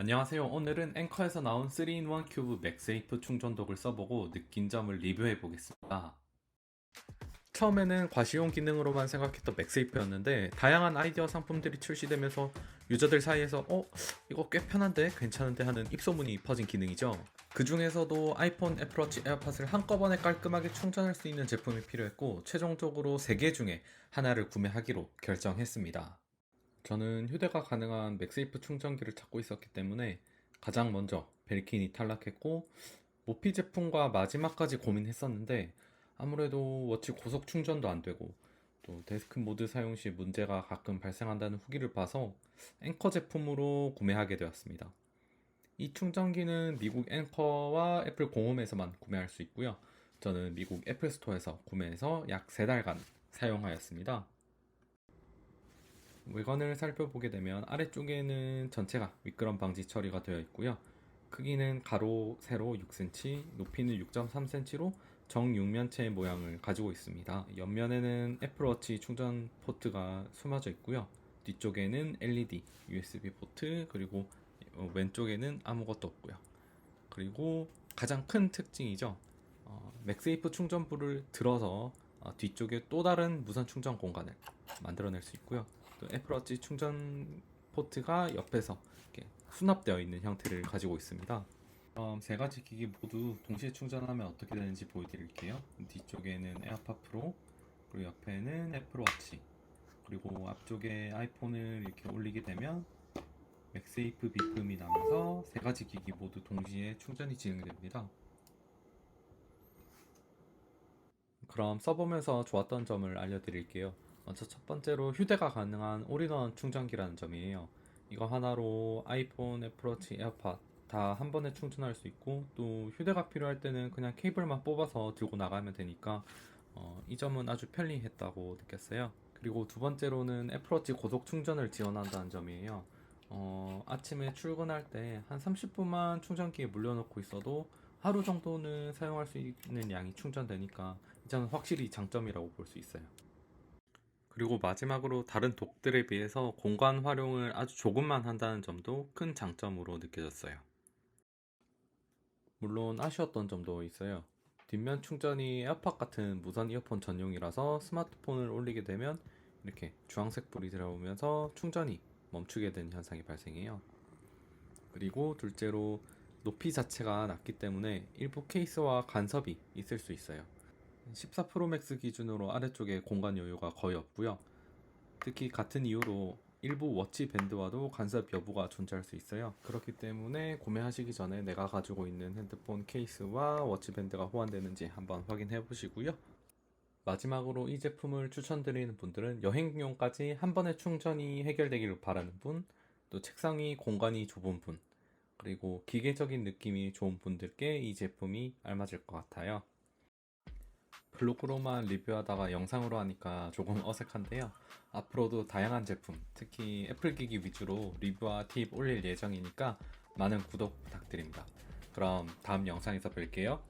안녕하세요. 오늘은 앵커에서 나온 3-in-1 큐브 맥세이프 충전독을 써보고 느낀 점을 리뷰해 보겠습니다. 처음에는 과시용 기능으로만 생각했던 맥세이프였는데 다양한 아이디어 상품들이 출시되면서 유저들 사이에서 어? 이거 꽤 편한데? 괜찮은데? 하는 입소문이 퍼진 기능이죠. 그 중에서도 아이폰 애플워치 에어팟을 한꺼번에 깔끔하게 충전할 수 있는 제품이 필요했고 최종적으로 3개 중에 하나를 구매하기로 결정했습니다. 저는 휴대가 가능한 맥세이프 충전기를 찾고 있었기 때문에 가장 먼저 벨킨이 탈락했고 모피 제품과 마지막까지 고민했었는데 아무래도 워치 고속 충전도 안 되고 또 데스크 모드 사용 시 문제가 가끔 발생한다는 후기를 봐서 앵커 제품으로 구매하게 되었습니다. 이 충전기는 미국 앵커와 애플 공홈에서만 구매할 수 있고요. 저는 미국 애플 스토어에서 구매해서 약 3달간 사용하였습니다. 외관을 살펴보게 되면 아래쪽에는 전체가 미끄럼 방지 처리가 되어 있고요. 크기는 가로, 세로 6cm, 높이는 6.3cm로 정육면체 모양을 가지고 있습니다. 옆면에는 애플워치 충전 포트가 숨어져 있고요. 뒤쪽에는 LED, USB 포트, 그리고 어, 왼쪽에는 아무것도 없고요. 그리고 가장 큰 특징이죠. 어, 맥세이프 충전부를 들어서 어, 뒤쪽에 또 다른 무선 충전 공간을 만들어낼 수 있고요. 또 애플워치 충전 포트가 옆에서 이렇게 수납되어 있는 형태를 가지고 있습니다. 그럼 세 가지 기기 모두 동시에 충전하면 어떻게 되는지 보여드릴게요. 뒤쪽에는 에어팟 프로, 그리고 옆에는 애플워치, 그리고 앞쪽에 아이폰을 이렇게 올리게 되면 맥세이프 비품이 나면서 세 가지 기기 모두 동시에 충전이 진행됩니다. 그럼 써보면서 좋았던 점을 알려드릴게요. 먼저 첫 번째로 휴대가 가능한 올인원 충전기라는 점이에요. 이거 하나로 아이폰, 애플워치, 에어팟 다 한 번에 충전할 수 있고 또 휴대가 필요할 때는 그냥 케이블만 뽑아서 들고 나가면 되니까 어, 이 점은 아주 편리했다고 느꼈어요. 그리고 두 번째로는 애플워치 고속 충전을 지원한다는 점이에요. 어, 아침에 출근할 때 한 30분만 충전기에 물려놓고 있어도 하루 정도는 사용할 수 있는 양이 충전되니까 이 점은 확실히 장점이라고 볼 수 있어요. 그리고 마지막으로 다른 독들에 비해서 공간 활용을 아주 조금만 한다는 점도 큰 장점으로 느껴졌어요. 물론 아쉬웠던 점도 있어요. 뒷면 충전이 에어팟 같은 무선 이어폰 전용이라서 스마트폰을 올리게 되면 이렇게 주황색 불이 들어오면서 충전이 멈추게 되는 현상이 발생해요. 그리고 둘째로 높이 자체가 낮기 때문에 일부 케이스와 간섭이 있을 수 있어요. 14 프로 맥스 기준으로 아래쪽에 공간 여유가 거의 없고요. 특히 같은 이유로 일부 워치 밴드와도 간섭 여부가 존재할 수 있어요. 그렇기 때문에 구매하시기 전에 내가 가지고 있는 핸드폰 케이스와 워치 밴드가 호환되는지 한번 확인해 보시고요. 마지막으로 이 제품을 추천드리는 분들은 여행용까지 한 번에 충전이 해결되기를 바라는 분, 또 책상이 공간이 좁은 분, 그리고 기계적인 느낌이 좋은 분들께 이 제품이 알맞을 것 같아요. 블로그로만 리뷰하다가 영상으로 하니까 조금 어색한데요. 앞으로도 다양한 제품, 특히 애플 기기 위주로 리뷰와 팁 올릴 예정이니까 많은 구독 부탁드립니다. 그럼 다음 영상에서 뵐게요.